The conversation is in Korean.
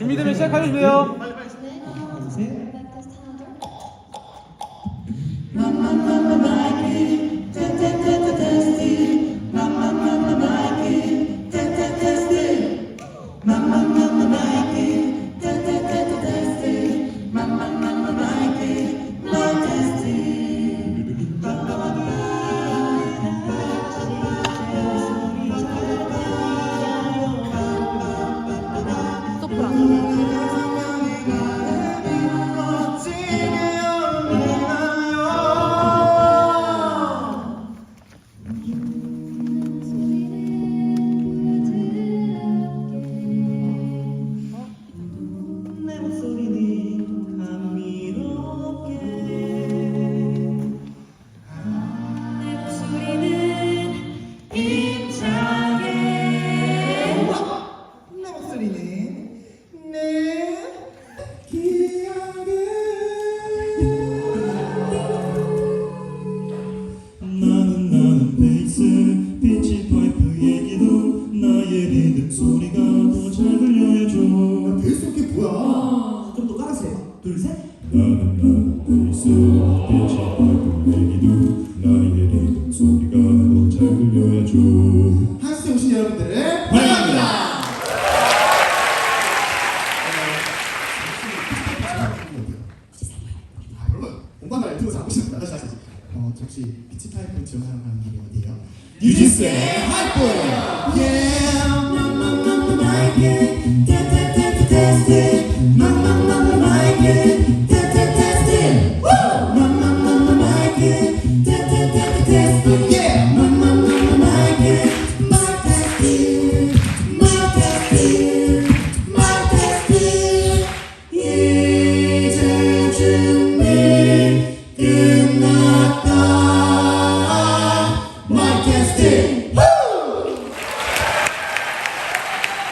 준비되면 시작하셔주세요. 오신 여러분들을 환영합니다. 아, 들고 잡으시는. 어, 저 혹시 피치 파이프 지원하러 가는 길이 어디예요? 뉴진스의 하이포! 예! Yeah.